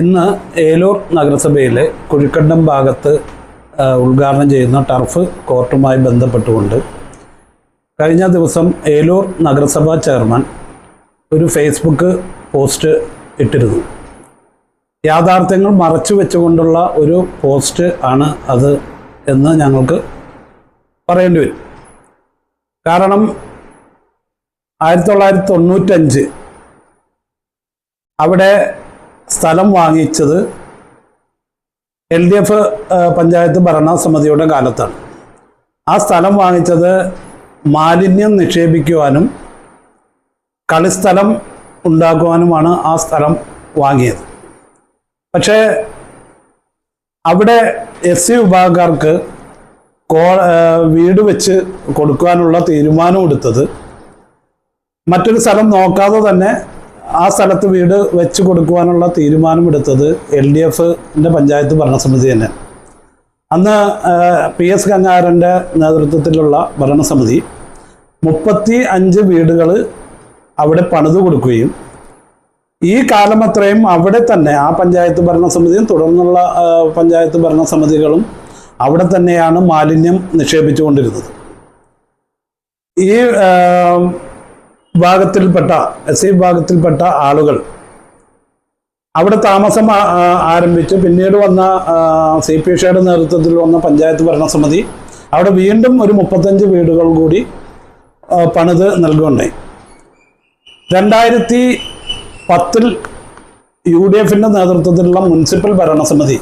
ഇന്ന് ഏലൂർ നഗരസഭയിലെ കുഴിക്കണ്ടം ഭാഗത്ത് ഉദ്ഘാടനം ചെയ്യുന്ന ടർഫ് കോർട്ടുമായി ബന്ധപ്പെട്ടുകൊണ്ട് കഴിഞ്ഞ ദിവസം ഏലൂർ നഗരസഭാ ചെയർമാൻ ഒരു ഫേസ്ബുക്ക് പോസ്റ്റ് ഇട്ടിരുന്നു. യാഥാർത്ഥ്യങ്ങൾ മറച്ചു വെച്ചുകൊണ്ടുള്ള ഒരു പോസ്റ്റ് ആണ് അത് എന്ന് ഞങ്ങൾക്ക് പറയേണ്ടി വരും. കാരണം ആയിരത്തി തൊള്ളായിരത്തി തൊണ്ണൂറ്റഞ്ച് അവിടെ സ്ഥലം വാങ്ങിച്ചത് എൽ ഡി എഫ് പഞ്ചായത്ത് ഭരണസമിതിയുടെ കാലത്താണ്. ആ സ്ഥലം വാങ്ങിച്ചത് മാലിന്യം നിക്ഷേപിക്കുവാനും കളിസ്ഥലം ഉണ്ടാക്കുവാനുമാണ് ആ സ്ഥലം വാങ്ങിയത്. പക്ഷേ അവിടെ എസ് സി വിഭാഗക്കാർക്ക് കോ വീട് വെച്ച് കൊടുക്കുവാനുള്ള തീരുമാനം എടുത്തത് മറ്റൊരു സ്ഥലം നോക്കാതെ തന്നെ ആ സ്ഥലത്ത് വീട് വെച്ച് കൊടുക്കുവാനുള്ള തീരുമാനമെടുത്തത് എൽ ഡി എഫിന്റെ പഞ്ചായത്ത് ഭരണസമിതി തന്നെ. അന്ന് പി എസ് ഗംഗാരന്റെ നേതൃത്വത്തിലുള്ള ഭരണസമിതി മുപ്പത്തി അഞ്ച് വീടുകൾ അവിടെ പണിതു കൊടുക്കുകയും ഈ കാലം അത്രയും അവിടെ തന്നെ ആ പഞ്ചായത്ത് ഭരണസമിതിയും തുടർന്നുള്ള പഞ്ചായത്ത് ഭരണസമിതികളും അവിടെ തന്നെയാണ് മാലിന്യം നിക്ഷേപിച്ചുകൊണ്ടിരുന്നത്. ഈ വിഭാഗത്തിൽപ്പെട്ട എസ് സി വിഭാഗത്തിൽപ്പെട്ട ആളുകൾ. അവിടെ താമസം ആരംഭിച്ചു. പിന്നീട് വന്ന സി പി ഷയുടെ നേതൃത്വത്തിൽ വന്ന പഞ്ചായത്ത് ഭരണസമിതി. അവിടെ വീണ്ടും ഒരു മുപ്പത്തഞ്ച് വീടുകൾ കൂടി പണിത് നൽകുകയുണ്ടായി. രണ്ടായിരത്തി പത്തിൽ യു ഡി എഫിന്റെ നേതൃത്വത്തിലുള്ള മുനിസിപ്പൽ ഭരണസമിതി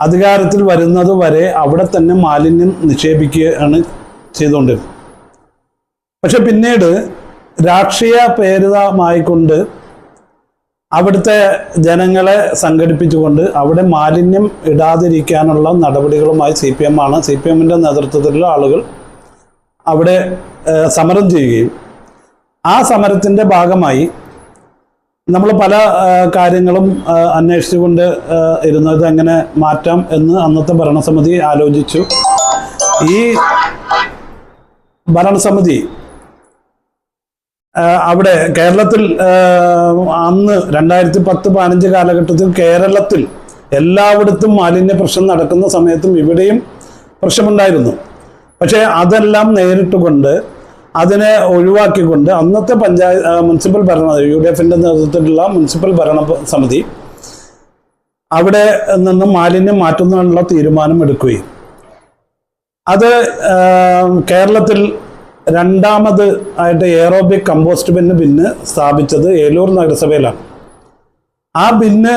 അധികാരത്തിൽ വരുന്നത് വരെ അവിടെ തന്നെ മാലിന്യം നിക്ഷേപിക്കുകയാണ് ചെയ്തുകൊണ്ടിരുന്നത്. പക്ഷെ പിന്നീട് രാഷ്ട്രീയ പേരിതമായിക്കൊണ്ട് അവിടുത്തെ ജനങ്ങളെ സംഘടിപ്പിച്ചുകൊണ്ട് അവിടെ മാലിന്യം ഇടാതിരിക്കാനുള്ള നടപടികളുമായി സി പി എം ആണ്. സി പി എമ്മിന്റെ നേതൃത്വത്തിലുള്ള ആളുകൾ അവിടെ സമരം ചെയ്യുകയും ആ സമരത്തിന്റെ ഭാഗമായി നമ്മൾ പല കാര്യങ്ങളും അന്വേഷിച്ചുകൊണ്ട് ഇരുന്നത് എങ്ങനെ മാറ്റാം എന്ന് അന്നത്തെ ഭരണസമിതി ആലോചിച്ചു. ഈ ഭരണസമിതി അവിടെ കേരളത്തിൽ അന്ന് രണ്ടായിരത്തി പത്ത് പതിനഞ്ച് കാലഘട്ടത്തിൽ കേരളത്തിൽ എല്ലായിടത്തും മാലിന്യ പ്രശ്നം നടക്കുന്ന സമയത്തും ഇവിടെയും പ്രശ്നമുണ്ടായിരുന്നു. പക്ഷേ അതെല്ലാം നേരിട്ടുകൊണ്ട് അതിനെ ഒഴിവാക്കിക്കൊണ്ട് അന്നത്തെ പഞ്ചായത്ത് മുനിസിപ്പൽ ഭരണ യു ഡി എഫിന്റെ നേതൃത്വത്തിലുള്ള മുനിസിപ്പൽ ഭരണ സമിതി അവിടെ നിന്ന് മാലിന്യം മാറ്റുന്നതിനുള്ള തീരുമാനം എടുക്കുകയും. അത് കേരളത്തിൽ രണ്ടാമത് ആയിട്ട് എയറോബിക് കമ്പോസ്റ്റ് ബിന്ന് ബിന്ന് സ്ഥാപിച്ചത് ഏലൂർ നഗരസഭയിലാണ്. ആ ബിന്ന്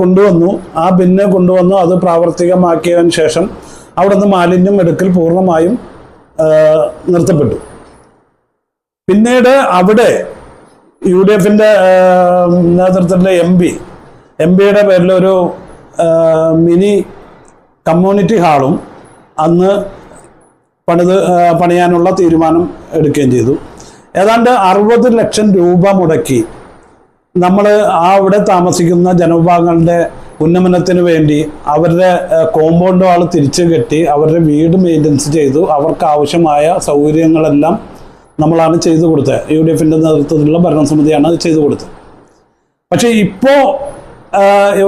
കൊണ്ടുവന്നു. ആ ബിന്ന് കൊണ്ടുവന്നു. അത് പ്രാവർത്തികമാക്കിയതിന് ശേഷം അവിടെ നിന്ന് മാലിന്യം എടുക്കൽ പൂർണമായും നിർത്തപ്പെട്ടു. പിന്നീട് അവിടെ യു ഡി എഫിന്റെ നേതൃത്വത്തിലെ എം പി എം പിയുടെ പേരിലൊരു മിനി കമ്മ്യൂണിറ്റി ഹാളും അന്ന് പണിത് പണിയാനുള്ള തീരുമാനം എടുക്കുകയും ചെയ്തു. ഏതാണ്ട് അറുപത് ലക്ഷം രൂപ മുടക്കി നമ്മൾ ആ അവിടെ താമസിക്കുന്ന ജനവിഭാഗങ്ങളുടെ ഉന്നമനത്തിന് വേണ്ടി അവരുടെ കോമ്പൗണ്ട് വാൾ തിരിച്ചു കെട്ടി അവരുടെ വീട് മെയിന്റനൻസ് ചെയ്തു. അവർക്ക് ആവശ്യമായ സൗകര്യങ്ങളെല്ലാം നമ്മളാണ് ചെയ്തു കൊടുത്തത്. യു ഡി എഫിന്റെ നേതൃത്വത്തിലുള്ള ഭരണസമിതിയാണ് അത് ചെയ്തു കൊടുത്തത്. പക്ഷേ ഇപ്പോൾ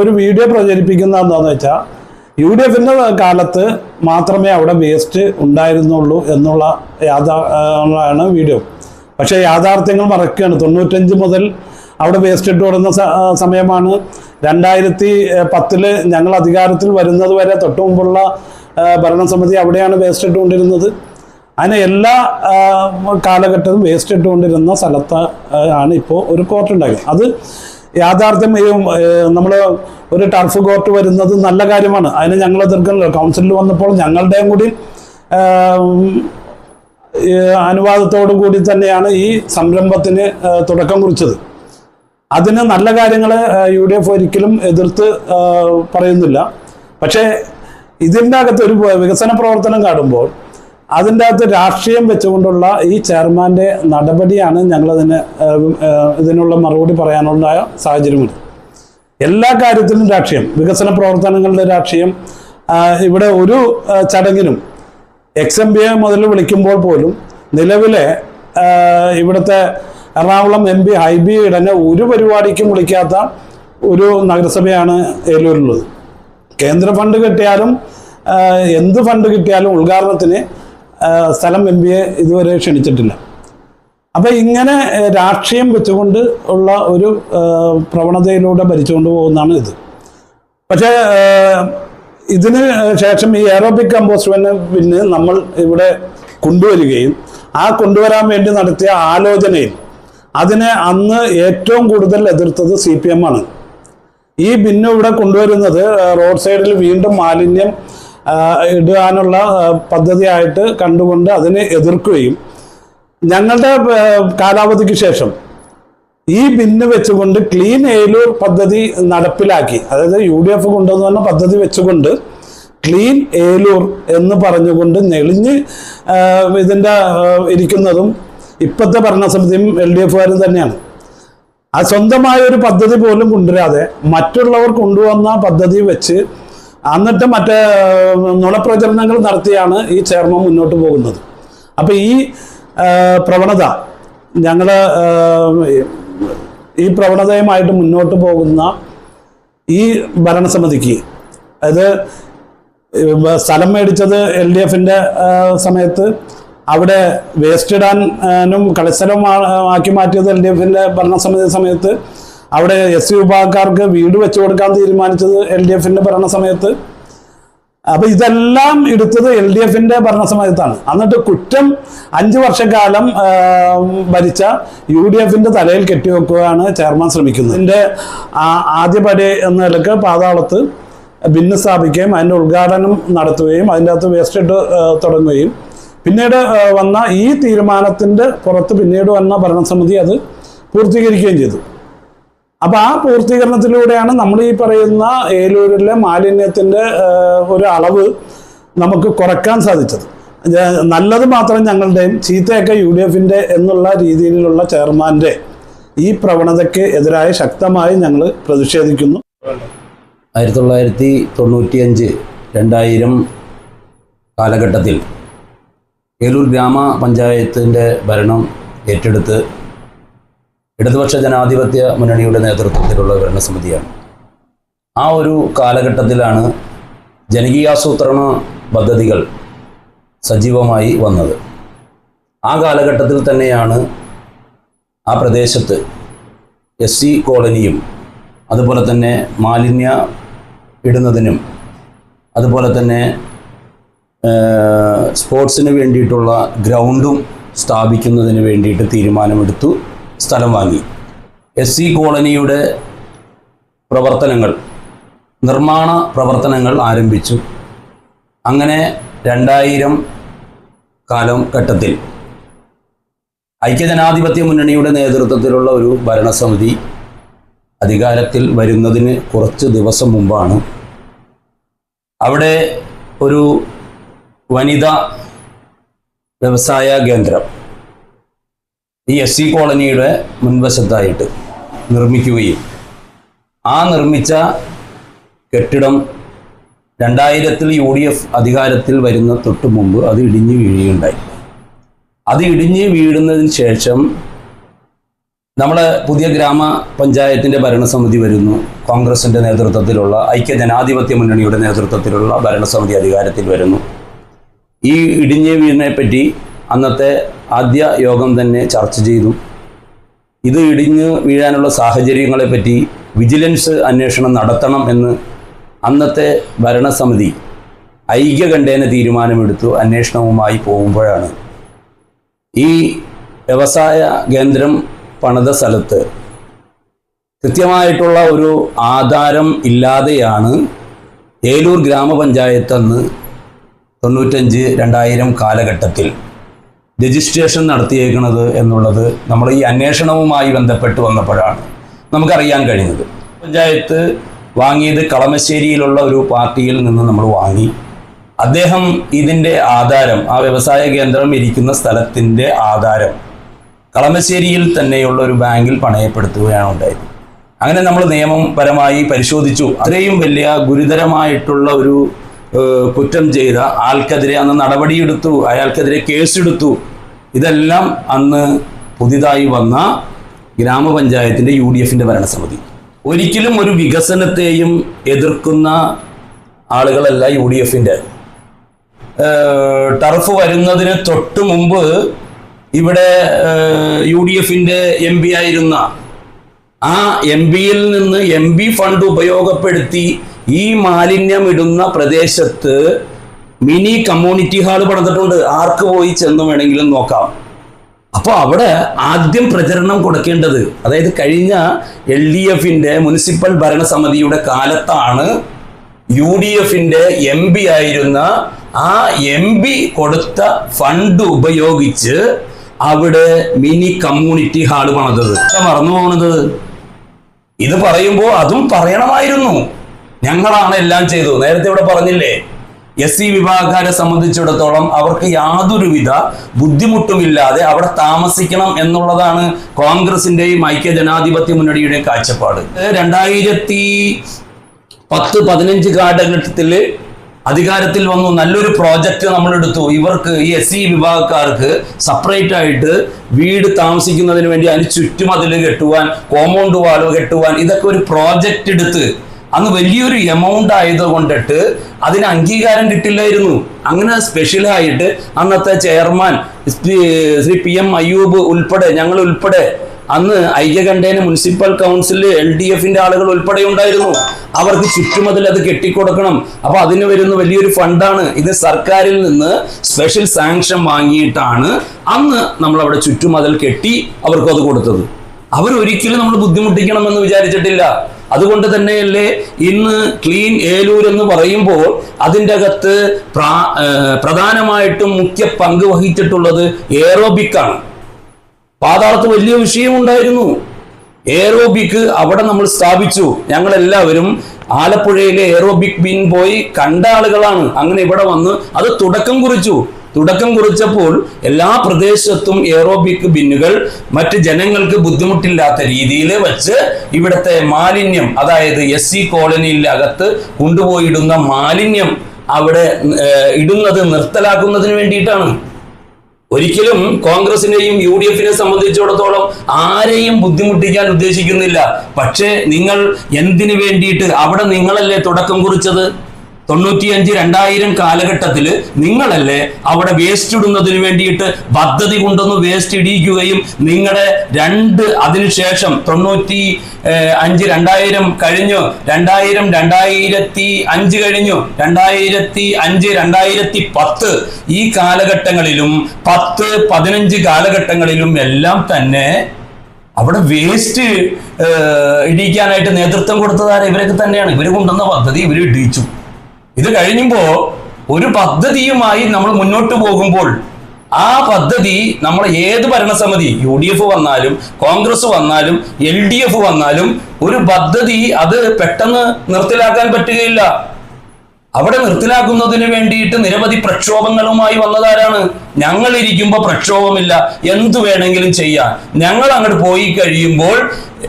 ഒരു വീഡിയോ പ്രചരിപ്പിക്കുന്ന എന്താണെന്ന് വെച്ചാൽ യു ഡി എഫിന്റെ കാലത്ത് മാത്രമേ അവിടെ വേസ്റ്റ് ഉണ്ടായിരുന്നുള്ളൂ എന്നുള്ള യാഥാണ് വീഡിയോ. പക്ഷേ യാഥാർത്ഥ്യങ്ങൾ മറക്കുകയാണ്. തൊണ്ണൂറ്റഞ്ച് മുതൽ അവിടെ വേസ്റ്റ് ഇട്ട് വരുന്ന സമയമാണ് രണ്ടായിരത്തി പത്തിൽ ഞങ്ങൾ അധികാരത്തിൽ വരുന്നത് വരെ തൊട്ടു മുമ്പുള്ള ഭരണസമിതി അവിടെയാണ് വേസ്റ്റ് ഇട്ടുകൊണ്ടിരുന്നത്. അങ്ങനെ എല്ലാ കാലഘട്ടവും വേസ്റ്റ് ഇട്ടുകൊണ്ടിരുന്ന സ്ഥലത്ത് ആണ് ഇപ്പോൾ ഒരു കോർട്ട് ഉണ്ടായത്. അത് യാഥാർത്ഥ്യം നമ്മൾ ഒരു ടർഫ് കോർട്ട് വരുന്നത് നല്ല കാര്യമാണ്. അതിന് ഞങ്ങൾ എതിർക്കുന്നില്ല കൗൺസിലിൽ വന്നപ്പോൾ ഞങ്ങളുടെയും കൂടി അനുവാദത്തോടു കൂടി തന്നെയാണ് ഈ സംരംഭത്തിന് തുടക്കം കുറിച്ചത്. അതിന് നല്ല കാര്യങ്ങൾ യു ഡി എഫ് ഒരിക്കലും എതിർത്ത് പറയുന്നില്ല. പക്ഷേ ഇതിന്റെ അകത്ത് ഒരു വികസന പ്രവർത്തനം കാണുമ്പോൾ അതിന്റെ അകത്ത് രാഷ്ട്രീയം വെച്ചുകൊണ്ടുള്ള ഈ ചെയർമാന്റെ നടപടിയാണ് ഞങ്ങളതിന് ഇതിനുള്ള മറുപടി പറയാനുള്ള സാഹചര്യമുണ്ട്. എല്ലാ കാര്യത്തിലും രാഷ്ട്രീയം വികസന പ്രവർത്തനങ്ങളുടെ രാഷ്ട്രീയം ഇവിടെ ഒരു ചടങ്ങിനും എക്സ് എം ബി എ മുതൽ വിളിക്കുമ്പോൾ പോലും നിലവിലെ ഇവിടുത്തെ എറണാകുളം എം പി ഹൈബി ഇടനെ ഒരു പരിപാടിക്കും വിളിക്കാത്ത ഒരു നഗരസഭയാണ് ഏലൂരിലുള്ളത്. കേന്ദ്ര ഫണ്ട് കിട്ടിയാലും എന്ത് ഫണ്ട് കിട്ടിയാലും ഉദ്ഘാടനത്തിന് സ്ഥലം എം പിയെ ഇതുവരെ ക്ഷണിച്ചിട്ടില്ല. അപ്പോൾ ഇങ്ങനെ രാഷ്ട്രീയം വെച്ചുകൊണ്ട് ഉള്ള ഒരു പ്രവണതയിലൂടെ ഭരിച്ചുകൊണ്ട് പോകുന്നതാണ് ഇത്. പക്ഷേ ഇതിന് ശേഷം ഈ എയറോബിക് കമ്പോസ്റ്റ്മെന്റ് പിന്നെ നമ്മൾ ഇവിടെ കൊണ്ടുവരികയും ആ കൊണ്ടുവരാൻ വേണ്ടി നടത്തിയ ആലോചനയിൽ അതിനെ അന്ന് ഏറ്റവും കൂടുതൽ എതിർത്തത് സി പി എം ആണ്. ഈ ബിന്നു ഇവിടെ കൊണ്ടുവരുന്നത് റോഡ് സൈഡിൽ വീണ്ടും മാലിന്യം ഇടാനുള്ള പദ്ധതിയായിട്ട് കണ്ടുകൊണ്ട് അതിനെ എതിർക്കുകയും ഞങ്ങളുടെ കാലാവധിക്ക് ശേഷം ഈ ബിന്ന് വെച്ചുകൊണ്ട് ക്ലീൻ ഏലൂർ പദ്ധതി നടപ്പിലാക്കി. അതായത് യു ഡി എഫ് കൊണ്ടുവന്ന പദ്ധതി വെച്ചുകൊണ്ട് ക്ലീൻ ഏലൂർ എന്ന് പറഞ്ഞുകൊണ്ട് നെളിഞ്ഞ് ഇതിന്റെ ഇരിക്കുന്നതും ഇപ്പോഴത്തെ ഭരണസമിതിയും എൽ ഡി എഫുകാരും തന്നെയാണ്. ആ സ്വന്തമായ ഒരു പദ്ധതി പോലും കൊണ്ടുവരാതെ മറ്റുള്ളവർ കൊണ്ടുവന്ന പദ്ധതി വെച്ച് എന്നിട്ട് മറ്റേ നുണപ്രചരണങ്ങൾ നടത്തിയാണ് ഈ ചെയർമാൻ മുന്നോട്ട് പോകുന്നത്. അപ്പോൾ ഈ പ്രവണത ഞങ്ങൾ ഈ പ്രവണതയുമായിട്ട് മുന്നോട്ട് പോകുന്ന ഈ ഭരണസമിതിക്ക് അത് സ്ഥലം മേടിച്ചത് എൽ ഡി എഫിന്റെ സമയത്ത് അവിടെ വേസ്റ്റ് ഇടാനും കളിസ്ഥലം ആ- ആക്കി മാറ്റിയത് എൽ ഡി എഫിന്റെ ഭരണസമിതി സമയത്ത് അവിടെ എസ് സി വിഭാഗക്കാർക്ക് വീട് വെച്ചു കൊടുക്കാൻ തീരുമാനിച്ചത് എൽ ഡി എഫിന്റെ ഭരണ സമയത്ത് അപ്പൊ ഇതെല്ലാം എടുത്തത് എൽ ഡി എഫിന്റെ ഭരണസമയത്താണ്. എന്നിട്ട് കുറ്റം അഞ്ചു വർഷക്കാലം ഭരിച്ച യു ഡി എഫിന്റെ തലയിൽ കെട്ടിവെക്കുകയാണ് ചെയർമാൻ ശ്രമിക്കുന്നത്. ഇതിന്റെ ആ- ആദ്യപടി എന്ന നിലയ്ക്ക് പാതാളത്ത് ഭിന്ന് സ്ഥാപിക്കുകയും അതിന്റെ ഉദ്ഘാടനം നടത്തുകയും അതിന്റെ അകത്ത് വേസ്റ്റ് ഇട്ട് തുടങ്ങുകയും. പിന്നീട് വന്ന ഈ തീരുമാനത്തിന്റെ പുറത്ത് പിന്നീട് വന്ന ഭരണസമിതി അത് പൂർത്തീകരിക്കുകയും ചെയ്തു. അപ്പൊ ആ പൂർത്തീകരണത്തിലൂടെയാണ് നമ്മൾ ഈ പറയുന്ന ഏലൂരിലെ മാലിന്യത്തിന്റെ ഒരു അളവ് നമുക്ക് കുറയ്ക്കാൻ സാധിച്ചത്. നല്ലത് മാത്രം ഞങ്ങളുടെയും ചീത്തയൊക്കെ യു ഡി എഫിന്റെ എന്നുള്ള രീതിയിലുള്ള ചെയർമാന്റെ ഈ പ്രവണതയ്ക്ക് എതിരായി ശക്തമായി ഞങ്ങൾ പ്രതിഷേധിക്കുന്നു. ആയിരത്തി തൊള്ളായിരത്തി തൊണ്ണൂറ്റിയഞ്ച് രണ്ടായിരം കാലഘട്ടത്തിൽ ഏലൂർ ഗ്രാമപഞ്ചായത്തിന്റെ ഭരണം ഏറ്റെടുത്ത് ഇടതുപക്ഷ ജനാധിപത്യ മുന്നണിയുടെ നേതൃത്വത്തിലുള്ള ഭരണസമിതിയാണ്. ആ ഒരു കാലഘട്ടത്തിലാണ് ജനകീയാസൂത്രണ പദ്ധതികൾ സജീവമായി വന്നത്. ആ കാലഘട്ടത്തിൽ തന്നെയാണ് ആ പ്രദേശത്ത് എസ് സി കോളനിയും അതുപോലെ തന്നെ മാലിന്യ ഇടുന്നതിനും അതുപോലെ തന്നെ സ്പോർട്സിന് വേണ്ടിയിട്ടുള്ള ഗ്രൗണ്ടും സ്ഥാപിക്കുന്നതിന് വേണ്ടിയിട്ട് തീരുമാനമെടുത്തു. സ്ഥലം വാങ്ങി. എസ് സി കോളനിയുടെ പ്രവർത്തനങ്ങൾ നിർമ്മാണ പ്രവർത്തനങ്ങൾ ആരംഭിച്ചു. അങ്ങനെ രണ്ടായിരം കാലം ഘട്ടത്തിൽ ഐക്യജനാധിപത്യ മുന്നണിയുടെ നേതൃത്വത്തിലുള്ള ഒരു ഭരണസമിതി അധികാരത്തിൽ വരുന്നതിന് കുറച്ച് ദിവസം മുമ്പാണ്. അവിടെ ഒരു വനിതാ വ്യവസായ കേന്ദ്രം ഈ എസ് സി കോളനിയുടെ മുൻവശത്തായിട്ട് നിർമ്മിക്കുകയും ആ നിർമ്മിച്ച കെട്ടിടം രണ്ടായിരത്തിൽ യു ഡി എഫ് അധികാരത്തിൽ വരുന്ന തൊട്ട് മുമ്പ് അത് ഇടിഞ്ഞു വീഴുകയുണ്ടായി. അത് ഇടിഞ്ഞ് വീഴുന്നതിന് ശേഷം നമ്മുടെ പുതിയ ഗ്രാമ ഗ്രാമപഞ്ചായത്തിന്റെ ഭരണസമിതി വരുന്നു. കോൺഗ്രസിന്റെ നേതൃത്വത്തിലുള്ള ഐക്യ ജനാധിപത്യ മുന്നണിയുടെ നേതൃത്വത്തിലുള്ള ഭരണസമിതി അധികാരത്തിൽ വരുന്നു. ഈ ഇടിഞ്ഞ് വീഴിനെ പറ്റി അന്നത്തെ ആദ്യ യോഗം തന്നെ ചർച്ച ചെയ്തു. ഇത് ഇടിഞ്ഞ് വീഴാനുള്ള സാഹചര്യങ്ങളെപ്പറ്റി വിജിലൻസ് അന്വേഷണം നടത്തണം എന്ന് അന്നത്തെ ഭരണസമിതി ഐക്യകണ്ഠേന തീരുമാനമെടുത്തു അന്വേഷണവുമായി പോകുമ്പോഴാണ്. ഈ വ്യവസായ കേന്ദ്രം പണിത സ്ഥലത്ത് കൃത്യമായിട്ടുള്ള ഒരു ആധാരം ഇല്ലാതെയാണ് ഏലൂർ ഗ്രാമപഞ്ചായത്ത് അന്ന് തൊണ്ണൂറ്റഞ്ച് രണ്ടായിരം കാലഘട്ടത്തിൽ രജിസ്ട്രേഷൻ നടത്തിയേക്കുന്നത് എന്നുള്ളത് നമ്മൾ ഈ അന്വേഷണവുമായി ബന്ധപ്പെട്ട് വന്നപ്പോഴാണ് നമുക്കറിയാൻ കഴിഞ്ഞത്. പഞ്ചായത്ത് വാങ്ങിയത് കളമശ്ശേരിയിലുള്ള ഒരു പാർട്ടിയിൽ നിന്ന് നമ്മൾ വാങ്ങി. അദ്ദേഹം ഇതിന്റെ ആധാരം ആ വ്യവസായ കേന്ദ്രം ഇരിക്കുന്ന സ്ഥലത്തിന്റെ ആധാരം കളമശ്ശേരിയിൽ തന്നെയുള്ള ഒരു ബാങ്കിൽ പണയപ്പെടുത്തുകയാണ് ഉണ്ടായത്. അങ്ങനെ നമ്മൾ നിയമപരമായി പരിശോധിച്ചു. അത്രയും വലിയ ഗുരുതരമായിട്ടുള്ള ഒരു കുറ്റം ചെയ്ത ആൾക്കെതിരെ അന്ന് നടപടിയെടുത്തു അയാൾക്കെതിരെ കേസെടുത്തു. ഇതെല്ലാം അന്ന് പുതിയതായി വന്ന ഗ്രാമപഞ്ചായത്തിന്റെ യു ഡി എഫിന്റെ ഭരണസമിതി. ഒരിക്കലും ഒരു വികസനത്തെയും എതിർക്കുന്ന ആളുകളല്ല യു ഡി എഫിന്റെ ടർഫ് വരുന്നതിന് തൊട്ട് മുമ്പ് ഇവിടെ യു ഡി എഫിന്റെ എം പി ആയിരുന്ന ആ എം പിയിൽ നിന്ന് എം പി ഫണ്ട് ഉപയോഗപ്പെടുത്തി ഈ മാലിന്യം ഇടുന്ന പ്രദേശത്ത് മിനി കമ്മ്യൂണിറ്റി ഹാൾ പണിതിട്ടുണ്ട്. ആർക്ക് പോയി ചെന്ന് വേണമെങ്കിലും നോക്കാം. അപ്പോൾ അവിടെ ആദ്യം പ്രചരണം കൊടുക്കേണ്ടത് അതായത് കഴിഞ്ഞ എൽ ഡി എഫിന്റെ മുനിസിപ്പൽ ഭരണസമിതിയുടെ കാലത്താണ് യു ഡി എഫിന്റെ എം പി ആയിരുന്ന ആ എം പി കൊടുത്ത ഫണ്ട് ഉപയോഗിച്ച് അവിടെ മിനി കമ്മ്യൂണിറ്റി ഹാൾ പണിതത്. മറന്നു പോകുന്നത് ഇത് പറയുമ്പോൾ അതും പറയണമായിരുന്നു. ഞങ്ങളാണ് എല്ലാം ചെയ്തു. നേരത്തെ ഇവിടെ പറഞ്ഞില്ലേ? എസ് സി വിഭാഗക്കാരെ സംബന്ധിച്ചിടത്തോളം അവർക്ക് യാതൊരുവിധ ബുദ്ധിമുട്ടുമില്ലാതെ അവിടെ താമസിക്കണം എന്നുള്ളതാണ് കോൺഗ്രസിന്റെയും ഐക്യ ജനാധിപത്യ മുന്നണിയുടെയും കാഴ്ചപ്പാട്. രണ്ടായിരത്തി പത്ത് പതിനഞ്ച് കാലഘട്ടത്തിൽ അധികാരത്തിൽ വന്നു. നല്ലൊരു പ്രോജക്റ്റ് നമ്മൾ എടുത്തു ഇവർക്ക് ഈ എസ് സി വിഭാഗക്കാർക്ക് സെപ്പറേറ്റ് ആയിട്ട് വീട് താമസിക്കുന്നതിന് വേണ്ടി അതിന് ചുറ്റുമതിൽ കെട്ടുവാൻ കോമ്പൗണ്ട് വാലോ കെട്ടുവാൻ ഇതൊക്കെ ഒരു പ്രോജക്റ്റ് എടുത്ത് അന്ന് വലിയൊരു എമൗണ്ട് ആയതുകൊണ്ടിട്ട് അതിന് അംഗീകാരം കിട്ടില്ലായിരുന്നു. അങ്ങനെ സ്പെഷ്യലായിട്ട് അന്നത്തെ chairman Shri P M Ayub ഉൾപ്പെടെ ഞങ്ങൾ ഉൾപ്പെടെ അന്ന് ഐക്യകണ്ഠേന മുനിസിപ്പൽ കൗൺസിൽ എൽ ഡി എഫിന്റെ ആളുകൾ ഉൾപ്പെടെ ഉണ്ടായിരുന്നു. അവർക്ക് ചുറ്റുമതിൽ അത് കെട്ടിക്കൊടുക്കണം. അപ്പൊ അതിന് വരുന്ന വലിയൊരു ഫണ്ടാണ് ഇത് സർക്കാരിൽ നിന്ന് സ്പെഷ്യൽ സാങ്ഷൻ വാങ്ങിയിട്ടാണ് അന്ന് നമ്മൾ അവിടെ ചുറ്റുമതിൽ കെട്ടി അവർക്ക് അത് കൊടുത്തത്. അവരൊരിക്കലും നമ്മൾ ബുദ്ധിമുട്ടിക്കണമെന്ന് വിചാരിച്ചിട്ടില്ല. അതുകൊണ്ട് തന്നെയല്ലേ ഇന്ന് ക്ലീൻ ഏലൂർ എന്ന് പറയുമ്പോൾ അതിന്റെ അകത്ത് പ്രാ- പ്രധാനമായിട്ടും മുഖ്യ പങ്ക് വഹിച്ചിട്ടുള്ളത് എയറോബിക്കാണ് പാതാളത്ത് വലിയ വിഷയമുണ്ടായിരുന്നു. എയറോബിക് അവിടെ നമ്മൾ സ്ഥാപിച്ചു. ഞങ്ങൾ എല്ലാവരും ആലപ്പുഴയിലെ എയറോബിക് ബിൻ പോയി കണ്ട ആളുകളാണ്. അങ്ങനെ ഇവിടെ വന്ന് അത് തുടക്കം കുറിച്ചു. തുടക്കം കുറിച്ചപ്പോൾ എല്ലാ പ്രദേശത്തും എയറോബിക് ബിന്നുകൾ മറ്റ് ജനങ്ങൾക്ക് ബുദ്ധിമുട്ടില്ലാത്ത രീതിയിൽ വെച്ച് ഇവിടുത്തെ മാലിന്യം അതായത് എസ് സി കോളനിയിലെ അകത്ത് കൊണ്ടുപോയിടുന്ന മാലിന്യം അവിടെ ഇടുന്നത് നിർത്തലാക്കുന്നതിന് വേണ്ടിയിട്ടാണ്. ഒരിക്കലും കോൺഗ്രസിനെയും യു ഡി എഫിനെ സംബന്ധിച്ചിടത്തോളം ആരെയും ബുദ്ധിമുട്ടിക്കാൻ ഉദ്ദേശിക്കുന്നില്ല. പക്ഷേ നിങ്ങൾ എന്തിനു വേണ്ടിയിട്ട് അവിടെ നിങ്ങളല്ലേ തുടക്കം കുറിച്ചത്? തൊണ്ണൂറ്റിയഞ്ച് രണ്ടായിരം കാലഘട്ടത്തിൽ നിങ്ങളല്ലേ അവിടെ വേസ്റ്റ് ഇടുന്നതിന് വേണ്ടിയിട്ട് പദ്ധതി കൊണ്ടൊന്ന് വേസ്റ്റ് ഇടിയിക്കുകയും നിങ്ങളുടെ രണ്ട് അതിനുശേഷം തൊണ്ണൂറ്റി അഞ്ച് രണ്ടായിരം കഴിഞ്ഞു രണ്ടായിരം രണ്ടായിരത്തി അഞ്ച് കഴിഞ്ഞു രണ്ടായിരത്തി അഞ്ച് രണ്ടായിരത്തി പത്ത് ഈ കാലഘട്ടങ്ങളിലും പത്ത് പതിനഞ്ച് കാലഘട്ടങ്ങളിലും എല്ലാം തന്നെ അവിടെ വേസ്റ്റ് ഇടിക്കാനായിട്ട് നേതൃത്വം കൊടുത്തതാരെ? ഇവരൊക്കെ തന്നെയാണ്. ഇവർ കൊണ്ടുവന്ന പദ്ധതി ഇവർ ഇടിച്ചു ഇത് കഴിഞ്ഞുമ്പോ ഒരു പദ്ധതിയുമായി നമ്മൾ മുന്നോട്ട് പോകുമ്പോൾ ആ പദ്ധതി നമ്മൾ ഏത് ഭരണസമിതി യു ഡി എഫ് വന്നാലും കോൺഗ്രസ് വന്നാലും എൽ ഡി എഫ് വന്നാലും ഒരു പദ്ധതി അത് പെട്ടെന്ന് നിർത്തലാക്കാൻ പറ്റുകയില്ല. അവിടെ നിർത്തലാക്കുന്നതിന് വേണ്ടിയിട്ട് നിരവധി പ്രക്ഷോഭങ്ങളുമായി വന്നതാരാണ്? ഞങ്ങൾ ഇരിക്കുമ്പോൾ പ്രക്ഷോഭമില്ല. എന്തു വേണമെങ്കിലും ചെയ്യാം. ഞങ്ങൾ അങ്ങോട്ട് പോയി കഴിയുമ്പോൾ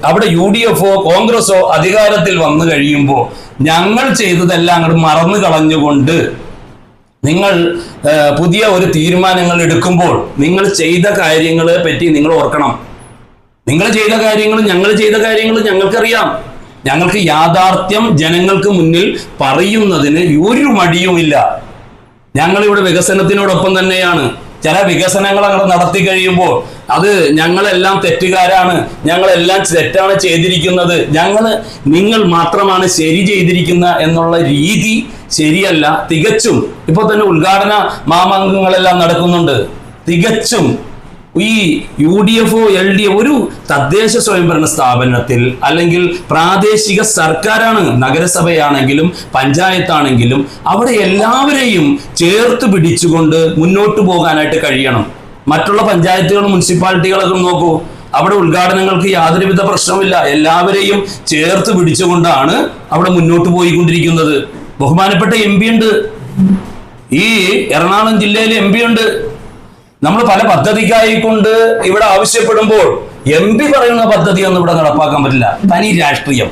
അവിടെ യു ഡി എഫോ കോൺഗ്രസോ അധികാരത്തിൽ വന്നു കഴിയുമ്പോൾ ഞങ്ങൾ ചെയ്തതെല്ലാം അങ്ങോട്ട് മറന്നു കളഞ്ഞുകൊണ്ട് നിങ്ങൾ പുതിയ ഒരു തീരുമാനങ്ങൾ എടുക്കുമ്പോൾ നിങ്ങൾ ചെയ്ത കാര്യങ്ങളെ പറ്റി നിങ്ങൾ ഓർക്കണം. നിങ്ങൾ ചെയ്ത കാര്യങ്ങൾ ഞങ്ങൾ ചെയ്ത കാര്യങ്ങൾ ഞങ്ങൾക്കറിയാം. ഞങ്ങൾക്ക് യാഥാർത്ഥ്യം ജനങ്ങൾക്ക് മുന്നിൽ പറയുന്നതിന് ഒരു മടിയുമില്ല. ഞങ്ങളിവിടെ വികസനത്തിനോടൊപ്പം തന്നെയാണ്. ചില വികസനങ്ങൾ അങ്ങനെ നടത്തി കഴിയുമ്പോൾ അത് ഞങ്ങളെല്ലാം തെറ്റുകാരാണ് ഞങ്ങളെല്ലാം തെറ്റാണ് ചെയ്തിരിക്കുന്നത്. ഞങ്ങൾ നിങ്ങൾ മാത്രമാണ് ശരി ചെയ്തിരിക്കുന്ന എന്നുള്ള രീതി ശരിയല്ല. തികച്ചും ഇപ്പോൾ തന്നെ ഉദ്ഘാടന മാമാങ്കങ്ങളെല്ലാം നടക്കുന്നുണ്ട്. തികച്ചും ഈ U D F L D F ഒരു തദ്ദേശ സ്വയംഭരണ സ്ഥാപനത്തിൽ അല്ലെങ്കിൽ പ്രാദേശിക സർക്കാരാണ് നഗരസഭയാണെങ്കിലും പഞ്ചായത്താണെങ്കിലും അവിടെ എല്ലാവരെയും ചേർത്ത് പിടിച്ചുകൊണ്ട് മുന്നോട്ട് പോകാനായിട്ട് കഴിയണം. മറ്റുള്ള പഞ്ചായത്തുകളും മുനിസിപ്പാലിറ്റികളൊക്കെ നോക്കൂ. അവിടെ ഉദ്ഘാടനങ്ങൾക്ക് യാതൊരുവിധ പ്രശ്നമില്ല എല്ലാവരെയും ചേർത്ത് പിടിച്ചുകൊണ്ടാണ് അവിടെ മുന്നോട്ട് പോയിക്കൊണ്ടിരിക്കുന്നത്. ബഹുമാനപ്പെട്ട എം ഉണ്ട്. ഈ എറണാകുളം ജില്ലയിലെ എം ഉണ്ട്. നമ്മൾ പല പദ്ധതിക്കായി കൊണ്ട് ഇവിടെ ആവശ്യപ്പെടുമ്പോൾ എം പി പറയുന്ന പദ്ധതി ഒന്നും ഇവിടെ നടപ്പാക്കാൻ പറ്റില്ല. തനി രാഷ്ട്രീയം.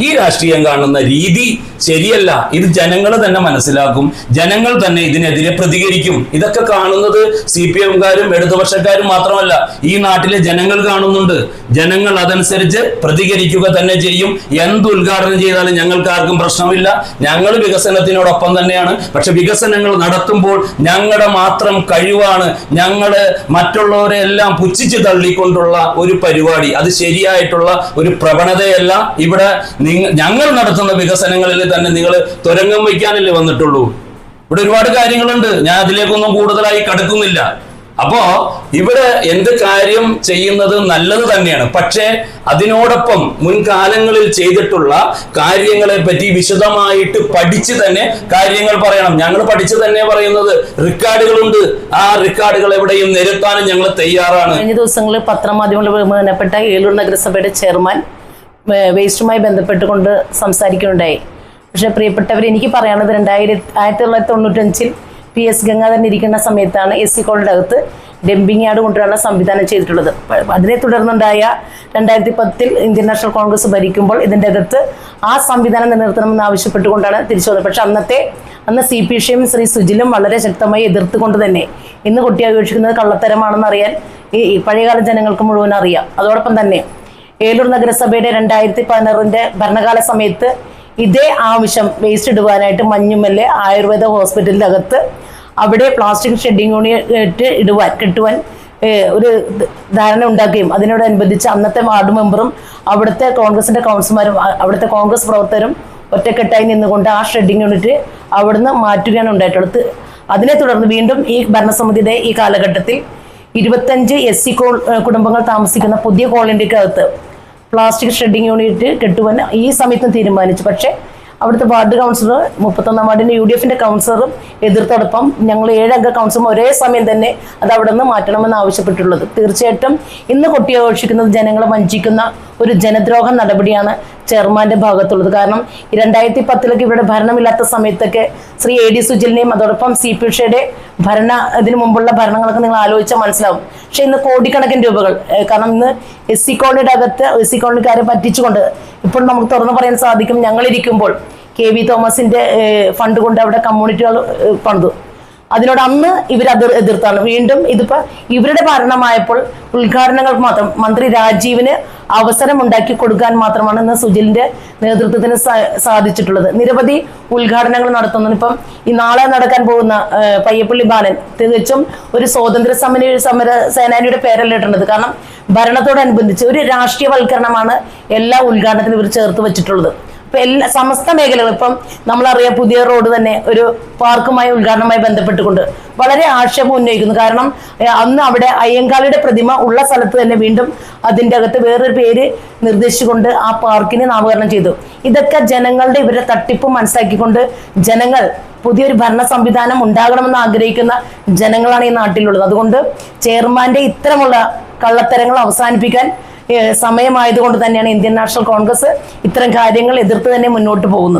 ഈ രാഷ്ട്രീയം കാണുന്ന രീതി ശരിയല്ല. ഇത് ജനങ്ങൾ തന്നെ മനസ്സിലാക്കും. ജനങ്ങൾ തന്നെ ഇതിനെതിരെ പ്രതികരിക്കും. ഇതൊക്കെ കാണുന്നത് സി പി എംകാരും ഇടതുപക്ഷക്കാരും മാത്രമല്ല. ഈ നാട്ടിലെ ജനങ്ങൾ കാണുന്നുണ്ട്. ജനങ്ങൾ അതനുസരിച്ച് പ്രതികരിക്കുക തന്നെ ചെയ്യും. എന്ത് ഉദ്ഘാടനം ചെയ്താലും ഞങ്ങൾക്ക് ആർക്കും പ്രശ്നമില്ല. ഞങ്ങൾ വികസനത്തിനോടൊപ്പം തന്നെയാണ്. പക്ഷെ വികസനങ്ങൾ നടത്തുമ്പോൾ ഞങ്ങളുടെ മാത്രം കഴിവാണ്. ഞങ്ങൾ മറ്റുള്ളവരെ എല്ലാം പുച്ഛിച്ച് തള്ളിക്കൊണ്ടുള്ള ഒരു പരിപാടി. അത് ശരിയായിട്ടുള്ള ഒരു പ്രവണതയല്ല. ഇവിടെ ഞങ്ങൾ നടത്തുന്ന വികസനങ്ങളിൽ തന്നെ നിങ്ങൾ തുരങ്കം വയ്ക്കാനല്ലേ വന്നിട്ടുള്ളൂ. ഇവിടെ ഒരുപാട് കാര്യങ്ങളുണ്ട്. ഞാൻ അതിലേക്കൊന്നും കൂടുതലായി കടക്കുന്നില്ല. അപ്പോ ഇവിടെ എന്ത് കാര്യം ചെയ്യുന്നത് നല്ലത് തന്നെയാണ്. പക്ഷേ അതിനോടൊപ്പം മുൻകാലങ്ങളിൽ ചെയ്തിട്ടുള്ള കാര്യങ്ങളെ പറ്റി വിശദമായിട്ട് പഠിച്ച് തന്നെ കാര്യങ്ങൾ പറയണം. ഞങ്ങൾ പഠിച്ച് തന്നെ പറയുന്നത് റെക്കോർഡുകളുണ്ട്. ആ റെക്കോർഡുകൾ എവിടെയും നിരത്താനും ഞങ്ങൾ തയ്യാറാണ്. കഴിഞ്ഞ ദിവസങ്ങളിൽ പത്രമാധ്യമങ്ങളിൽ ബഹുമാനപ്പെട്ട ഏലൂർ നഗരസഭയുടെ ചെയർമാൻ വേസ്റ്റുമായി ബന്ധപ്പെട്ടുകൊണ്ട് സംസാരിക്കുകയുണ്ടായി. പക്ഷേ പ്രിയപ്പെട്ടവർ എനിക്ക് പറയാനുള്ളത് രണ്ടായിരത്തി ആയിരത്തി തൊള്ളായിരത്തി തൊണ്ണൂറ്റഞ്ചിൽ പി എസ് ഗംഗാധരൻ ഇരിക്കുന്ന സമയത്താണ് എസ് സി കോളിന്റെ അകത്ത് ഡംപിംഗ് യാർഡ് കൊണ്ടുവരാനുള്ള സംവിധാനം ചെയ്തിട്ടുള്ളത്. അതിനെ തുടർന്നുണ്ടായ രണ്ടായിരത്തി പത്തിൽ ഇന്ത്യൻ നാഷണൽ കോൺഗ്രസ് ഭരിക്കുമ്പോൾ ഇതിന്റെ അകത്ത് ആ സംവിധാനം നിലനിർത്തണമെന്ന് ആവശ്യപ്പെട്ടുകൊണ്ടാണ് തിരിച്ചു വന്നത് പക്ഷെ അന്നത്തെ അന്ന് സി പി ഷിയും ശ്രീ സുജിലും വളരെ ശക്തമായി എതിർത്തുകൊണ്ട് തന്നെ ഇന്ന് കുട്ടിയെ അപേക്ഷിക്കുന്നത് കള്ളത്തരമാണെന്ന് അറിയാൻ ഈ പഴയകാല ജനങ്ങൾക്ക് മുഴുവൻ അറിയാം. അതോടൊപ്പം തന്നെ ഏലൂർ നഗരസഭയുടെ രണ്ടായിരത്തി പതിനാറിന്റെ ഭരണകാല സമയത്ത് ഇതേ ആവശ്യം വേസ്റ്റ് ഇടുവാനായിട്ട് മഞ്ഞുമല്ലെ ആയുർവേദ ഹോസ്പിറ്റലിനകത്ത് അവിടെ പ്ലാസ്റ്റിക് ഷെഡിങ് യൂണിറ്റ് ഇടുവാൻ കിട്ടുവാൻ ഒരു ധാരണ ഉണ്ടാക്കുകയും അതിനോടനുബന്ധിച്ച് അന്നത്തെ വാർഡ് മെമ്പറും അവിടുത്തെ കോൺഗ്രസിന്റെ കൗൺസിലർമാരും അവിടുത്തെ കോൺഗ്രസ് പ്രവർത്തകരും ഒറ്റക്കെട്ടായി നിന്നുകൊണ്ട് ആ ഷെഡിങ് യൂണിറ്റ് അവിടുന്ന് മാറ്റുകയാണ് ഉണ്ടായിട്ടുള്ളത്. അതിനെ തുടർന്ന് വീണ്ടും ഈ ഭരണസമിതിയുടെ ഈ കാലഘട്ടത്തിൽ ഇരുപത്തഞ്ച് എസ് സി കുടുംബങ്ങൾ താമസിക്കുന്ന പുതിയ കോളനിക്കകത്ത്. പ്ലാസ്റ്റിക് ഷെഡിങ് യൂണിറ്റ് കെട്ടുവാൻ ഈ സമയത്തും തീരുമാനിച്ചു. പക്ഷേ അവിടുത്തെ വാർഡ് കൗൺസിലർ മുപ്പത്തൊന്നാം വാർഡിന്റെ യു ഡി എഫിന്റെ കൗൺസിലറും എതിർത്തടപ്പം ഞങ്ങൾ ഏഴംഗ കൗൺസിലും ഒരേ സമയം തന്നെ അത് അവിടെ നിന്ന് മാറ്റണമെന്ന് ആവശ്യപ്പെട്ടിട്ടുള്ളത്. തീർച്ചയായിട്ടും ഇന്ന് കൊട്ടിയാഘോഷിക്കുന്നത് ജനങ്ങളെ വഞ്ചിക്കുന്ന ഒരു ജനദ്രോഹ നടപടിയാണ് ചെയർമാന്റെ ഭാഗത്തുള്ളത്. കാരണം രണ്ടായിരത്തി പത്തിലൊക്കെ ഇവിടെ ഭരണമില്ലാത്ത സമയത്തൊക്കെ ശ്രീ എ ഡി സുജിലിനെയും അതോടൊപ്പം സി പി ഷയുടെ ഭരണ ഇതിനു മുമ്പുള്ള ഭരണങ്ങളൊക്കെ നിങ്ങൾ ആലോചിച്ചാൽ മനസ്സിലാവും. പക്ഷെ ഇന്ന് കോടിക്കണക്കിന് രൂപകൾ. കാരണം ഇന്ന് എസ് സി കോളനിയുടെ അകത്ത് എസ് സി കോളനിക്കാരെ പറ്റിച്ചുകൊണ്ട് ഇപ്പോൾ നമുക്ക് തുറന്നു പറയാൻ സാധിക്കും ഞങ്ങളിരിക്കുമ്പോൾ കെ വി തോമസിന്റെ ഫണ്ട് കൊണ്ട് അവിടെ കമ്മ്യൂണിറ്റികൾ പണിതു. അതിനോട് അന്ന് ഇവർ അത് എതിർത്താണ് വീണ്ടും ഇതിപ്പോ ഇവരുടെ ഭരണമായപ്പോൾ ഉദ്ഘാടനങ്ങൾക്ക് മാത്രം മന്ത്രി രാജീവിന് അവസരം ഉണ്ടാക്കി കൊടുക്കാൻ മാത്രമാണ് ഇന്ന് സുജിലിന്റെ നേതൃത്വത്തിന് സാധിച്ചിട്ടുള്ളത്. നിരവധി ഉദ്ഘാടനങ്ങൾ നടത്തുന്നു ഇപ്പം ഈ നാളെ നടക്കാൻ പോകുന്ന പയ്യപ്പള്ളി ബാലൻ തികച്ചും ഒരു സ്വാതന്ത്ര്യ സമര സമര സേനാനിയുടെ പേരല്ല ഇടേണ്ടത് കാരണം ഭരണത്തോടനുബന്ധിച്ച് ഒരു രാഷ്ട്രീയവൽക്കരണമാണ് എല്ലാ ഉദ്ഘാടനത്തിനും ഇവർ ചേർത്ത് വെച്ചിട്ടുള്ളത്. ഇപ്പൊ എല്ലാ സമസ്ത മേഖലകളും ഇപ്പം നമ്മളറിയാം പുതിയ റോഡ് തന്നെ ഒരു പാർക്കുമായി ഉദ്ഘാടനവുമായി ബന്ധപ്പെട്ടുകൊണ്ട് വളരെ ആക്ഷേപം ഉന്നയിക്കുന്നു. കാരണം അന്ന് അവിടെ അയ്യങ്കാളിയുടെ പ്രതിമ ഉള്ള സ്ഥലത്ത് തന്നെ വീണ്ടും അതിന്റെ അകത്ത് വേറൊരു പേര് നിർദ്ദേശിച്ചുകൊണ്ട് ആ പാർക്കിന് നാമകരണം ചെയ്തു. ഇതൊക്കെ ജനങ്ങളുടെ ഇവരുടെ തട്ടിപ്പ് മനസ്സിലാക്കിക്കൊണ്ട് ജനങ്ങൾ പുതിയൊരു ഭരണ സംവിധാനം ഉണ്ടാകണമെന്ന് ആഗ്രഹിക്കുന്ന ജനങ്ങളാണ് ഈ നാട്ടിലുള്ളത്. അതുകൊണ്ട് ചെയർമാന്റെ ഇത്തരമുള്ള കള്ളത്തരങ്ങൾ അവസാനിപ്പിക്കാൻ സമയമായതുകൊണ്ട് തന്നെയാണ് ഇന്ത്യൻ നാഷണൽ കോൺഗ്രസ് ഇത്തരം കാര്യങ്ങൾ എതിർത്ത് തന്നെ മുന്നോട്ട് പോകുന്നത്.